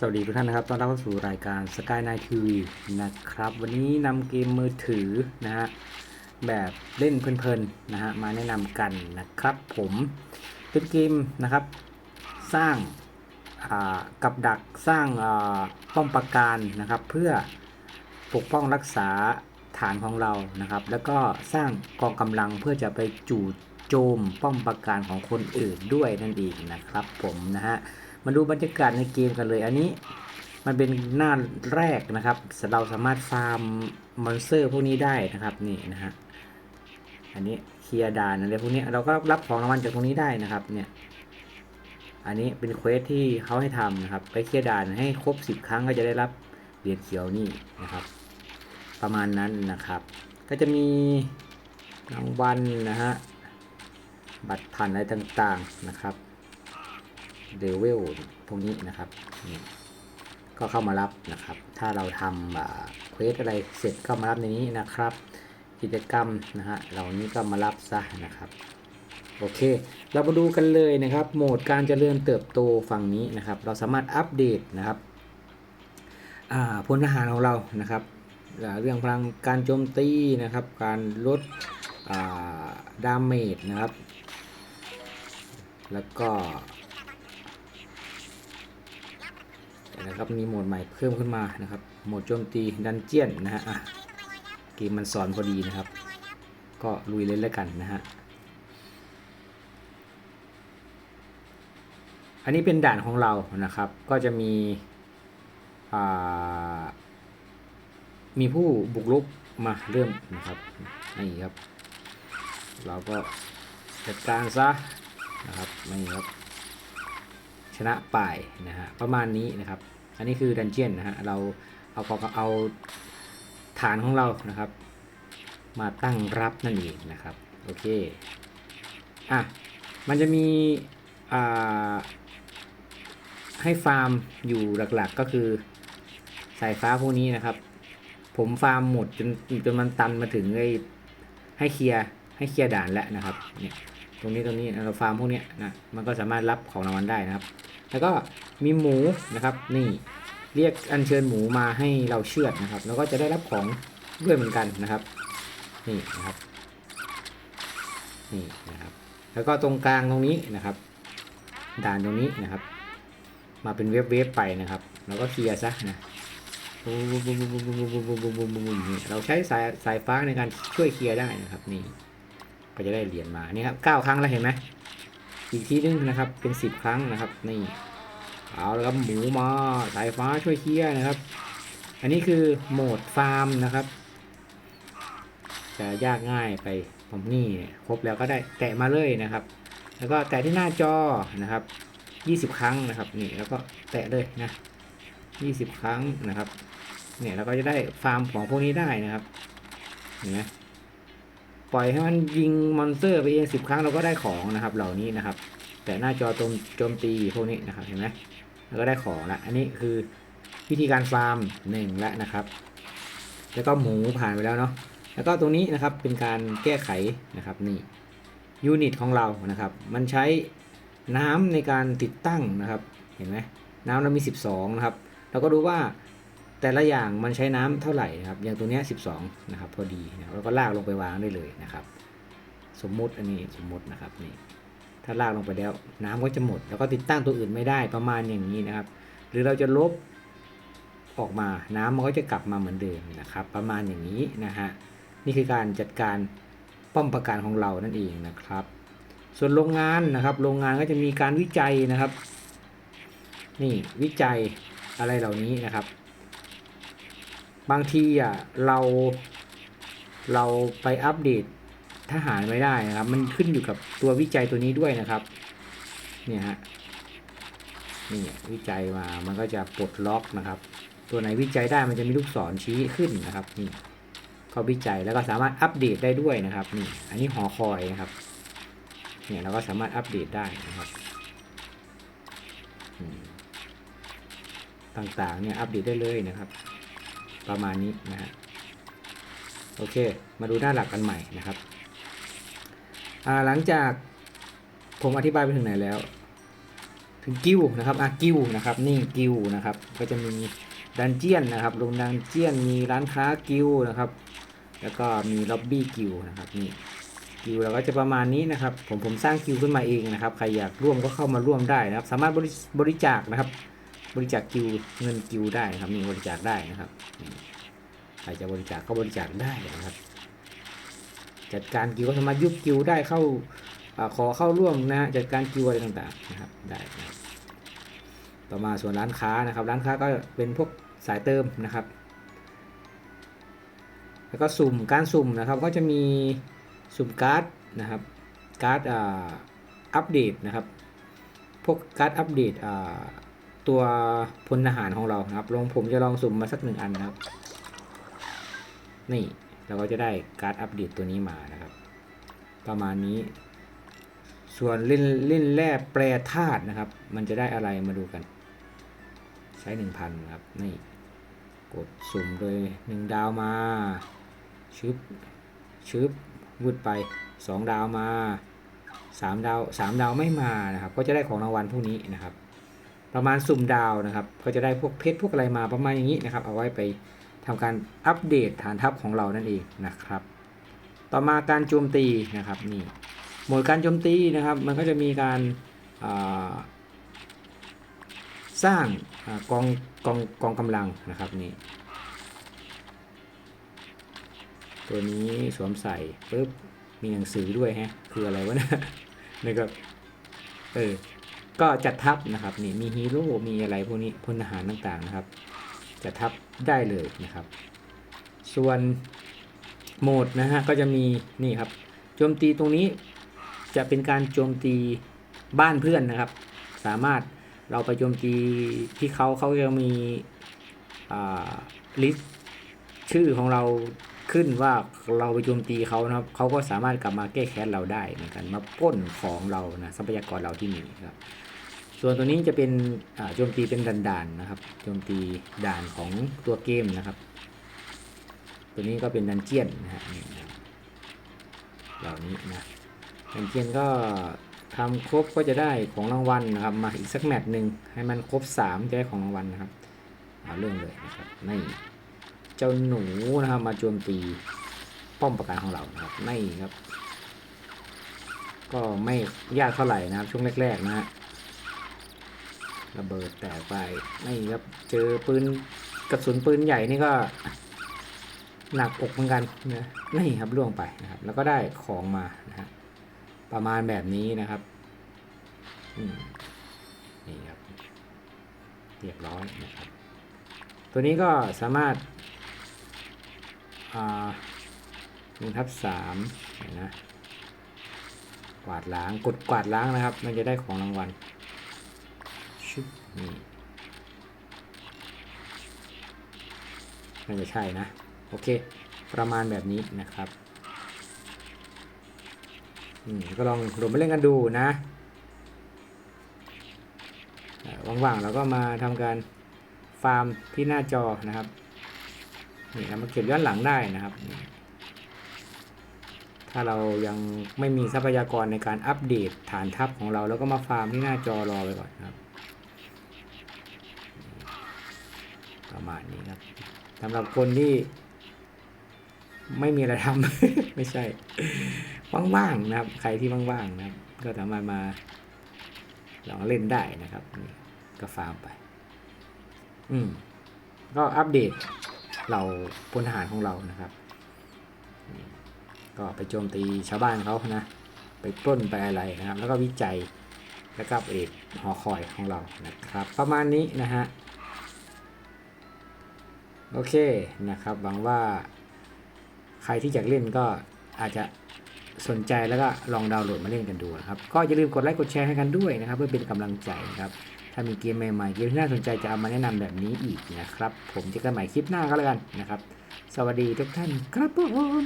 สวัสดีทุกท่านนะครับต้อนรับเข้าสู่รายการ Sky Night TV นะครับ วันนี้นำเกมมือถือนะฮะ แบบเล่นเพลินๆนะฮะ มาแนะนำกันนะครับผม เป็นเกมนะครับ สร้างกับดักสร้างป้อมปราการนะครับ เพื่อปกป้องรักษาฐานของเรานะครับ แล้วก็สร้างกองกำลังเพื่อจะไปจู่โจมป้อมปราการของคนอื่นด้วยนั่นเองนะครับผมนะฮะ มาดูบรรยากาศในเกมกันเลย อันนี้มันเป็นหน้าแรกนะครับ เราสามารถฟาร์มมอนสเตอร์พวกนี้ได้นะครับนี่นะฮะอันนี้เคลียร์ด่านอะไรพวกนี้เราก็รับของรางวัลจากตรงนี้ได้นะครับเนี่ยอันนี้เป็นเควสที่เขาให้ทำนะครับ ไปเคลียร์ด่านให้ครบ 10 ครั้งก็จะได้รับเหรียญเขียวนี่นะครับ ประมาณนั้นนะครับ ก็จะมีรางวัลนะฮะบัตรผ่านอะไรต่างๆนะครับ เลเวลพวกนี้นะครับนี่ก็เข้ามารับนะครับ ถ้าเราทำเควสอะไรเสร็จก็มารับในนี้นะครับ กิจกรรมนะฮะเหล่านี้ก็มารับซะนะครับโอเค เรามาดูกันเลยนะครับ โหมดการเจริญเติบโตฝั่งนี้นะครับ เราสามารถอัปเดตนะครับพลทหารของเรานะครับ เรื่องพลังการโจมตีนะครับ การลดอ่าดาเมจนะครับ แล้วก็ นะครับมีโหมดใหม่เพิ่มขึ้นมานะครับโหมดโจมตีดันเจียนนะฮะะเกมมันสอนพอดีนะครับ ก็ลุยเล่นแล้วกันนะฮะอันนี้เป็นด่านของเรานะครับ ก็จะมีมีผู้บุกรุกมาเริ่มนะครับนี่ครับ เราก็จัดการซะนะครับนี่ครับ ชนะไปนะฮะประมาณนี้นะครับ อันนี้คือดันเจียนนะฮะเราเอาเอาเอาฐานของเรานะครับ มาตั้งรับนั่นเองนะครับโอเคอะมันจะมีอ่าให้ฟาร์มอยู่หลักๆก็คือสายฟ้าพวกนี้นะครับ ผมฟาร์มหมดจนจนมันตันมาถึงไอ้ให้เคลียร์ให้เคลียร์ด่านแล้วนะครับเนี่ย ตรงนี้ตรงนี้เราฟาร์มพวกนี้นะมันก็สามารถรับของรางวัลได้นะครับ แล้วก็มีหมูนะครับนี่เรียกอัญเชิญหมูมาให้เราเชือดนะครับ แล้วก็จะได้รับของด้วยเหมือนกันนะครับ นี่นะครับนี่นะครับ แล้วก็ตรงกลางตรงนี้นะครับ ด่านตรงนี้นะครับ มาเป็นเวฟเวฟไปนะครับ แล้วก็เคลียร์ซะนะเราใช้สายสายฟ้าในการช่วยเคลียร์ได้นะครับนี่ ก็จะได้เหรียญมานี่ครับเก้าครั้งแล้วเห็นไหมอีกทีนึงนะครับเป็นสิบครั้งนะครับนี่เอาแล้วครับหมูมาสายฟ้าช่วยเคลียนะครับ อันนี้คือโหมดฟาร์มนะครับ จะยากง่ายไปผมนี่เนี่ยครบแล้วก็ได้แตะมาเลยนะครับ แล้วก็แตะที่หน้าจอนะครับยี่สิบครั้งนะครับนี่แล้วก็แตะเลยนะยี่สิบครั้งนะครับเนี่ยเราก็จะได้ฟาร์มของพวกนี้ได้นะครับเห็นไหม ปล่อยให้มันยิงมอนสเตอร์ไปเองสิบครั้งเราก็ได้ของนะครับ เหล่านี้นะครับ แต่หน้าจอโจมโจมตีพวกนี้นะครับเห็นไหมแล้วก็ได้ของละอันนี้คือวิธีการฟาร์มหนึ่งล้วนะครับ แล้วก็หมูผ่านไปแล้วเนาะแล้วก็ตรงนี้นะครับเป็นการแก้ไขนะครับนี่ยูนิตของเรานะครับ มันใช้น้ำในการติดตั้งนะครับ เห็นไหมน้ำเรามี 12 นะครับ เราก็ดูว่า แต่ละอย่างมันใช้น้ำเท่าไหร่นะครับอย่างตัวเนี้ย12นะครับพอดีนะครับแล้วก็ลากลงไปวางได้เลยนะครับ สมมุติอันนี้สมมุตินะครับนี่ถ้าลากลงไปแล้วน้ำก็จะหมด แล้วก็ติดตั้งตัวอื่นไม่ได้ประมาณอย่างนี้นะครับ หรือเราจะลบออกมาน้ำมันก็จะกลับมาเหมือนเดิมนะครับ ประมาณอย่างนี้นะฮะนี่คือการจัดการป้อมปราการของเรานั่นเองนะครับ ส่วนโรงงานนะครับ โรงงานก็จะมีการวิจัยนะครับ นี่วิจัยอะไรเหล่านี้นะครับ บางทีอะเราเราไปอัปเดตทหารไม่ได้นะครับ มันขึ้นอยู่กับตัววิจัยตัวนี้ด้วยนะครับ เนี่ยฮะนี่วิจัยมามันก็จะปลดล็อกนะครับ ตัวไหนวิจัยได้มันจะมีลูกศรชี้ขึ้นนะครับนี่เขาวิจัยแล้วก็สามารถอัปเดตได้ด้วยนะครับนี่อันนี้หอคอยนะครับเนี่ยเราก็สามารถอัปเดตได้นะครับต่างๆเนี่ยอัปเดตได้เลยนะครับ ประมาณนี้นะฮะโอเค มาดูหน้าหลักกันใหม่นะครับหลังจากผมอธิบายไปถึงไหนแล้ว ถึงกิวนะครับอะกิวนะครับ นี่กิวนะครับ ก็จะมีดันเจียนนะครับลงดันเจียนมีร้านค้ากิวนะครับ แล้วก็มีล็อบบี้กิวนะครับนี่กิวเราก็จะประมาณนี้นะครับ ผมผมสร้างกิวขึ้นมาเองนะครับ ใครอยากร่วมก็เข้ามาร่วมได้นะครับ สามารถบริบริจาคนะครับ บริจาคกิวเงินกิวได้นะครับนี่บริจาคได้นะครับใครจะบริจาคก็บริจาคได้นะครับ จัดการกิวก็สามารถยุบกิวได้เข้าอขอเข้าร่วมนะจัดการกิวอะไรต่างๆนะครับได้นะต่อมาส่วนร้านค้านะครับ ร้านค้าก็เป็นพวกสายเติมนะครับ แล้วก็สุ่มการสุ่มนะครับ ก็จะมีสุ่มการ์ดนะครับการ์ดอ่าอัปเดตนะครับ พวกการ์ดอัปเดตอ่า ตัวพลทหารของเรานะครับ ลงผมจะลองสุ่มมาสักหนึ่งอันนะครับ นี่เราก็จะได้การ์ดอัปเดตตัวนี้มานะครับ ประมาณนี้ ส่วนเล่นเล่นแร่แปรธาตุนะครับ มันจะได้อะไรมาดูกัน ใช้หนึ่งพันครับ นี่ กดสุ่มโดยหนึ่งดาวมา ชึบ ชึบวุดไปสองดาวมาสามดาวสามดาวไม่มานะครับ ก็จะได้ของรางวัลพวกนี้นะครับ ประมาณสุ่มดาวนะครับ ก็จะได้พวกเพชรพวกอะไรมาประมาณอย่างนี้นะครับ เอาไว้ไปทำการอัปเดตฐานทัพของเรานั่นเองนะครับ ต่อมาการโจมตีนะครับนี่หมดการโจมตีนะครับ มันก็จะมีการาสร้างอากองกองกองกำลังนะครับนี่ตัวนี้สวมใส่ปุ๊บมีหนังสือด้วยฮะคืออะไรวะเนะนะครับเออ ก็จัดทัพนะครับนี่มีฮีโร่มีอะไรพวกนี้พลทหารต่างๆนะครับ จัดทัพได้เลยนะครับ ส่วนโหมดนะฮะก็จะมีนี่ครับโจมตีตรงนี้จะเป็นการโจมตีบ้านเพื่อนนะครับ สามารถเราไปโจมตีที่เขาเขาจะมีลิสต์ชื่อของเราขึ้นว่าเราไปโจมตีเขานะครับเขาก็สามารถกลับมาแก้แค้นเราได้เหมือนกันมาป้นของเรานะทรัพยากรเราที่มีครับ ส่วนตัวนี้จะเป็นโจมตีเป็นด่านๆนะครับโจมตีด่านของตัวเกมนะครับ ตัวนี้ก็เป็นดันเจียนนะฮะเหล่านี้นะดันเจียนก็ทำครบก็จะได้ของรางวัลนะครับ มาอีกสักแมตช์หนึ่งให้มันครบ3จะได้ของรางวัลนะครับเอาเรื่องเลยนะครับนี่เจ้าหนูนะครับมาโจมตีป้อมปราการของเรานะครับนี่ครับ ก็ไม่ยากเท่าไหร่นะครับช่วงแรกๆนะฮะ ระเบิดแตกไปนี่ครับเจอปืนกระสุนปืนใหญ่นี่ก็ หนักอกเหมือนกันนะนี่ครับล่วงไปนะครับ แล้วก็ได้ของมานะฮะประมาณแบบนี้นะครับนี่ครับเรียบร้อยนะครับ ตัวนี้ก็สามารถอ่าหนึ่งทับสามนะกวาดล้างกดกวาดล้างนะครับ มันจะได้ของรางวัล ชุบนี่น่าจะใช่นะ โอเค ประมาณแบบนี้นะครับอืมก็ลองลงไปเล่นกันดูนะว่างๆเราก็มาทำการฟาร์มที่หน้าจอนะครับนี่เรามาเก็บย้อนหลังได้นะครับ ถ้าเรายังไม่มีทรัพยากรในการอัปเดตฐานทัพของเรา แล้วก็มาฟาร์มที่หน้าจอรอไปก่อนครับ ประ มาณนี้ครับสำหรับคนที่ไม่มีอะไรทำ ไม่ใช่ว่างๆนะครับ ใครที่ว่างๆนะครับ ก็สามารถมาลองเล่นได้นะครับนี่ก็ฟาร์มไป อืมก็อัปเดตเราพลทหารของเรานะครับ ก็ไปโจมตีชาวบ้านเขานะ ไปปล้นไปอะไรนะครับ แล้วก็วิจัยแล้วก็เดตหอคอยของเรานะครับ ประมาณนี้นะฮะ โอเคนะครับหวังว่าใครที่อยากเล่นก็อาจจะสนใจแล้วก็ลองดาวน์โหลดมาเล่นกันดูนะครับ ก็อย่าลืมกดไลค์กดแชร์ให้กันด้วยนะครับ เพื่อเป็นกำลังใจนะครับ ถ้ามีเกมใหม่ๆเกมที่น่าสนใจจะเอามาแนะนำแบบนี้อีกนะครับ ผมเจะกันใหม่คลิปหน้าก็แล้วกันนะครับ สวัสดีทุกท่านครับผม